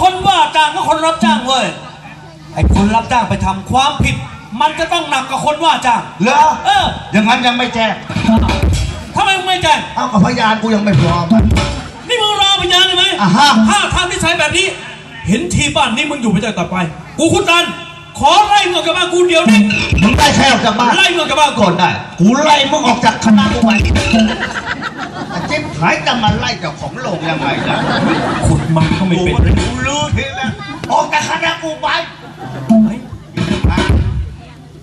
คนว่าจ้างกับคนรับจ้างเว้ยไอ้คนรับจ้างไปทำความผิด มันจะต้องหนักกว่าคนว่าจ้าง เหรอเออ อย่างนั้นยังไม่แจ้งทำไมมึงไม่แจ้งเอ้ากับพยานกูยังไม่พร้อมอะนี่มึงรอพยานใช่ไหมอ่าฮะ ถ้าทำนิสัยแบบนี้ เห็นทีบ้านนี้มึงอยู่ไม่ได้ต่อไป กูคุณตัน ขอไล่มึงออกจากบ้านกูเดียวนี้มึงได้แค่ออกจากบ้านไล่มึงออกจากบ้านก่ก่ออนนได้ กูไล่มึงออกจากคณะกูไปอาจิ๊บ หายจะมาไล่เจ้าของโลกยังไงล่ะขุดมันก็ไม่กูเป็นกูรู้ทีแล้วออกจากคณะกูไปเฮ้ย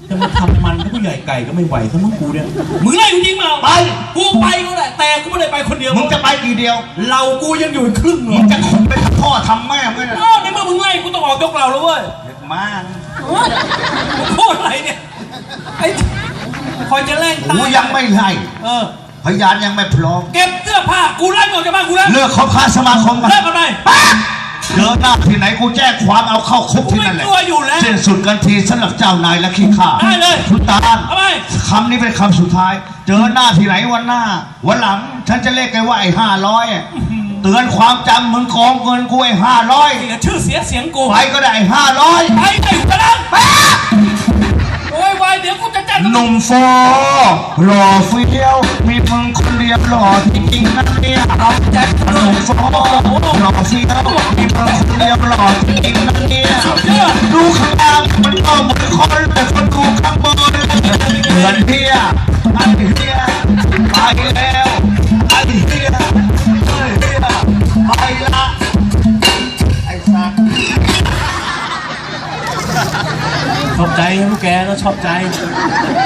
จะมาทำมันกับผู้ใหญ่ไก่ก็ไม่ไหวซะมึงกูเนี่ย มึงไล่กูจริงเปล่าไป กูไปก็ได้แต่กูไม่ได้ไปคนเดียวมึงจะไปกี่เดียว เรากูยังอยู่อีกครึ่งหนึ่มึงงจะขนไปทำพ่อทำแม่มึงนะอ้าวในเมื่อมึงไล่กูต้องออกยกเราแล้วเว้ยเด็กมากพูดอะไรเนี่ยไอ้คอยจะแล่งกูตายยังไม่ไล่เออ พยานยังไม่พร้อม เก็บเสื้อผ้ากูไล่มึงออกจากบ้านกูแล้วเลิกคบค้าสมาคมกันเลิกกันไปเจอหน้าที่ไหนกูแจ้งความเอาเข้าคุกกูที่ไม่นั่นแหละกลัวอยู่แล้วสิ้นสุดกันทีสำหรับเจ้านายและขี้ข้าได้เลยคุณตาลทำไมคำนี้เป็นคำสุดท้าย เจอหน้าที่ไหนวันหน้า วันหลัง ฉันจะเรียกแกว่าไอ้ห้าร้อยเตือนความจำมึงกองเงินกูไอ้ห้าร้อยเสียชื่อเสียเสียงกูไปก็ได้ห้าร้อยไปไปอยู่กันแล้วโหนุ่มโฟหล่อเฟี้ยวมีมึงคนเดียวหล่อจริงๆนะเนี่ยรับแจ็คหนุ่มโฟหล่อเฟี้ยวมีมึงคนเดียวหล่อจริงๆนะเนี่ยดูข้างล่างมันก็เหมือนคนแต่คนดูข้างบนเหมือนเฮียไอ้เฮียไปแล้ว ชอบใจพวกแกแล้วชอบใจ